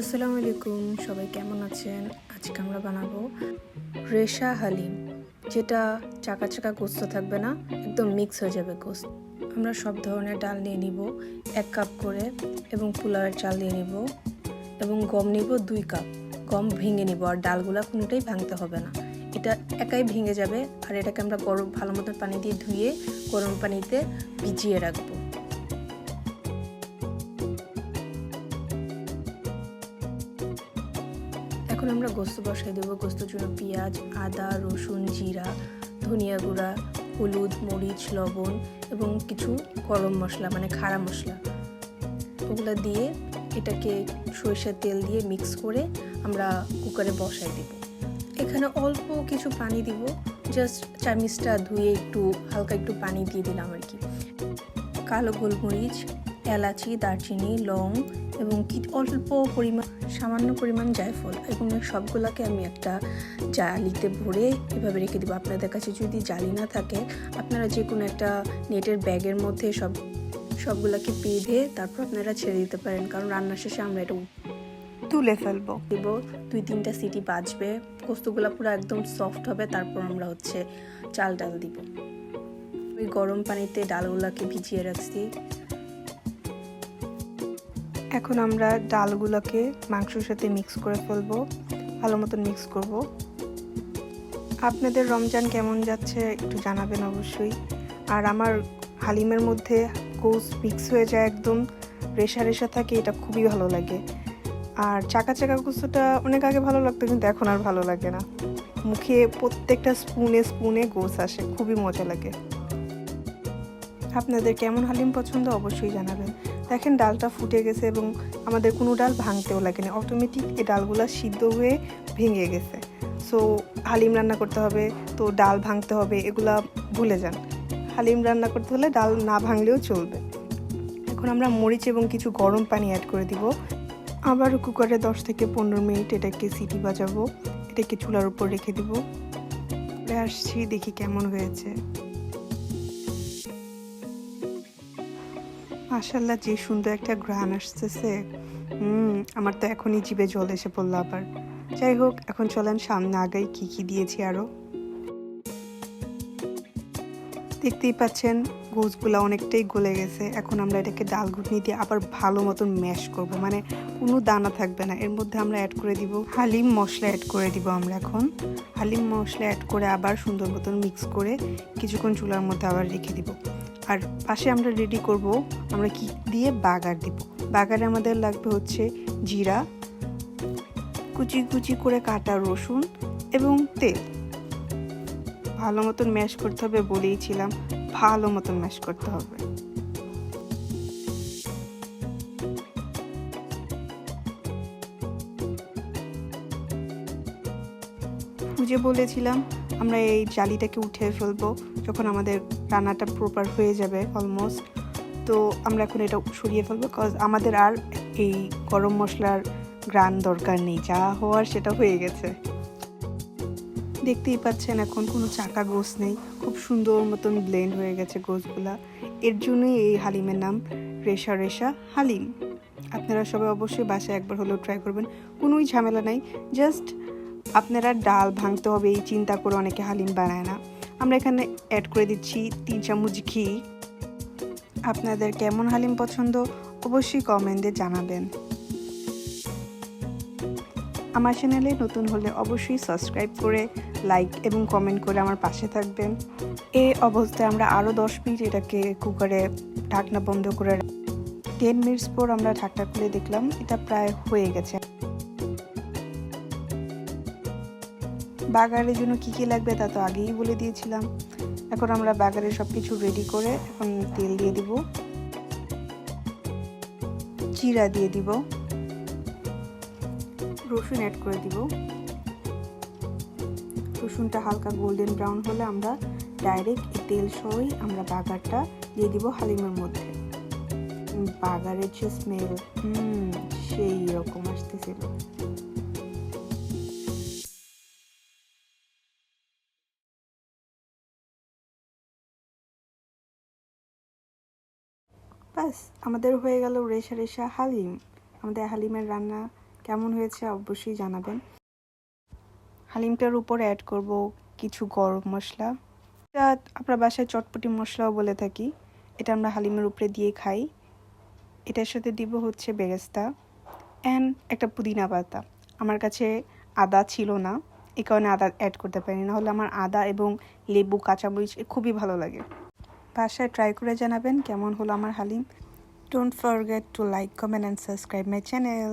আসসালামু আলাইকুম সবাই কেমন আছেন? আজকে আমরা বানাবো রেশা হালিম, যেটা চাকা চাকা গোস্ত থাকবে না, একদম মিক্স হয়ে যাবে গোস্ত। আমরা সব ধরনের ডাল নিয়ে নিব, এক কাপ করে, এবং পোলাওয়ের চাল দিয়ে নিব, এবং গম নিব দুই কাপ। গম ভেঙে নিব, আর ডালগুলা কোনোটাই ভাঙতে হবে না। এটা একাই ভেঙে যাবে, আর এটাকে আমরা গরম ভালো মতো পানি দিয়ে ধুয়ে, গরম পানিতে ভিজিয়ে রাখব। এখন আমরা গোস্ত বসাই দেবো। গোস্তর জন্য পেঁয়াজ, আদা, রসুন, জিরা, ধনিয়া গুঁড়া, হলুদ, মরিচ, লবণ এবং কিছু গরম মশলা মানে খাড়া মশলা। ওগুলো দিয়ে এটাকে সরিষার তেল দিয়ে মিক্স করে আমরা কুকারে বসাই দেব। এখানে অল্প কিছু পানি দিব জাস্ট চামিচটা ধুয়ে একটু, হালকা একটু পানি দিয়ে দিলাম আর কি। কালো গোলমরিচ এলাচি, দারচিনি, লং এবং কি অল্প পরিমাণ, সামান্য পরিমাণ জায়ফল এবং সবগুলোকে আমি একটা জালিতে ভরে এভাবে রেখে দেবো। আপনাদের কাছে যদি জালি না থাকে, আপনারা যে কোনো একটা নেটের ব্যাগের মধ্যে সব, সবগুলোকে বেঁধে তারপর আপনারা ছেড়ে দিতে পারেন, কারণ রান্নার শেষে আমরা এটা তুলে ফেলব। দেব, দুই তিনটা সিটি বাজবে, পোস্তগুলো পুরো একদম সফট হবে, তারপর আমরা হচ্ছে চাল ডাল দিব। ওই গরম পানিতে ডালগুলোকে ভিজিয়ে রাখছি। এখন আমরা ডালগুলোকে মাংসের সাথে মিক্স করে ফেলব, ভালো মতন মিক্স করব। আপনাদের রমজান কেমন যাচ্ছে একটু জানাবেন অবশ্যই। আর আমার হালিমের মধ্যে কোস মিক্স হয়ে যায় একদম, রেশা রেশা থাকে, এটা খুবই ভালো লাগে। আর চাকা চাকা কুচোটা অনেক আগে ভালো লাগতো, কিন্তু এখন আর ভালো লাগে না। মুখে প্রত্যেকটা স্পুনে স্পুনে গোস আসে, খুবই মজা লাগে। আপনাদের কেমন হালিম পছন্দ অবশ্যই জানাবেন। দেখেন ডালটা ফুটে গেছে এবং আমাদের কোনো ডাল ভাঙতেও লাগেনি। অটোমেটিক এই ডালগুলো সিদ্ধ হয়ে ভেঙে গেছে। সো হালিম রান্না করতে হবে, তো ডাল ভাঙতে হবে, এগুলা ভুলে যান। হালিম রান্না করতে হলে ডাল না ভাঙলেও চলবে। এখন আমরা মরিচ এবং কিছু গরম পানি অ্যাড করে দিব। আবার কুকারে দশ থেকে পনেরো মিনিট এটাকে সিটি বাজাবো। এটাকে চুলার উপর রেখে দিব। আসছি, দেখি কেমন হয়েছে। মাশাল্লাহ যে সুন্দর একটা গ্রান আসতেছে। হুম, আমার তো এখনই জিভে জল এসে পড়ল আবার। যাই হোক, এখন চলেন সামনে আগাই কি কি দিয়েছি আরও। দেখতেই পাচ্ছেন, গোছগুলো অনেকটাই গলে গেছে। এখন আমরা এটাকে ডাল ঘুটনি দিয়ে আবার ভালো মতন ম্যাশ করব। মানে কোনো দানা থাকবে না। এর মধ্যে আমরা অ্যাড করে দিব হালিম মশলা অ্যাড করে দিব আমরা এখন। হালিম মশলা অ্যাড করে আবার সুন্দর মতন মিক্স করে কিছুক্ষণ চুলার মধ্যে আবার রেখে দিব। আর পাশে আমরা রেডি করব, আমরা কি দিয়ে বাগার দিব? বাগারে আমাদের লাগবে হচ্ছে জিরা, কুচি কুচি করে কাটা রসুন এবং তেল। ভালো মতন ম্যাশ করতে হবে বলেইছিলাম ভালো মতন ম্যাশ করতে হবে। যে বলেছিলাম, আমরা এই জালিটাকে উঠে ফেলব, যখন আমাদের রান্নাটা প্রপার হয়ে যাবে অলমোস্ট তো আমরা এখন এটা সরিয়ে ফেলব কজ আমাদের আর এই গরম মশলার গ্রান দরকার নেই, যা হওয়ার সেটা হয়ে গেছে। দেখতেই পাচ্ছেন এখন কোনো চাকা গোস নেই, খুব সুন্দর মতন ব্লেন্ড হয়ে গেছে গোসগুলা এর জন্যই এই হালিমের নাম রেশা রেশা হালিম। আপনারা সবাই অবশ্যই বাসায় একবার হলেও ট্রাই করবেন, কোনোই ঝামেলা নাই। জাস্ট আপনারা ডাল ভাঙতে হবে, এই চিন্তা করে অনেকে হালিম বানায় না। আমরা এখানে অ্যাড করে দিচ্ছি তিন চামচ ঘি। আপনাদের কেমন হালিম পছন্দ অবশ্যই কমেন্টে জানাবেন। আমার চ্যানেলে নতুন হলে অবশ্যই সাবস্ক্রাইব করে লাইক এবং কমেন্ট করে আমার পাশে থাকবেন। এই অবস্থায় আমরা আরও দশ মিনিট এটাকে কুকারে ঢাকনা বন্ধ করে টেন মিনিটস পর আমরা ঢাকনা খুলে দেখলাম, এটা প্রায় হয়ে গেছে। বাগারের জন্য কী কী লাগবে তা তো আগেই বলে দিয়েছিলাম। এখন আমরা বাগারে সব কিছু রেডি করে এখন তেল দিয়ে দিব। জিরা দিয়ে দিব। রসুন অ্যাড করে দিব। রসুনটা হালকা গোল্ডেন ব্রাউন হলে আমরা ডাইরেক্ট এই তেল সহই আমরা বাগারটা দিয়ে দিব হালিমের মধ্যে। বাগারের যে স্মেল হুম, সেই রকম আসতেছিল। ব্যাস, আমাদের হয়ে গেল রেশা রেশা হালিম। আমাদের হালিমের রান্না কেমন হয়েছে অবশ্যই জানাবেন। হালিমটার উপর অ্যাড করব কিছু গরম মশলা। এটা আমরা বাসায় চটপটি মশলাও বলে থাকি। এটা আমরা হালিমের উপরে দিয়ে খাই। এটার সাথে দিব হচ্ছে বেরেস্তা অ্যান্ড একটা পুদিনা পাতা। আমার কাছে আদা ছিল না এই কারণে আদা অ্যাড করতে পারি না হলে আমার আদা এবং লেবু, কাঁচামরিচ খুবই ভালো লাগে। বাসায় ট্রাই করে জানাবেন কেমন হলো আমার haleem. Don't forget to like comment and subscribe my channel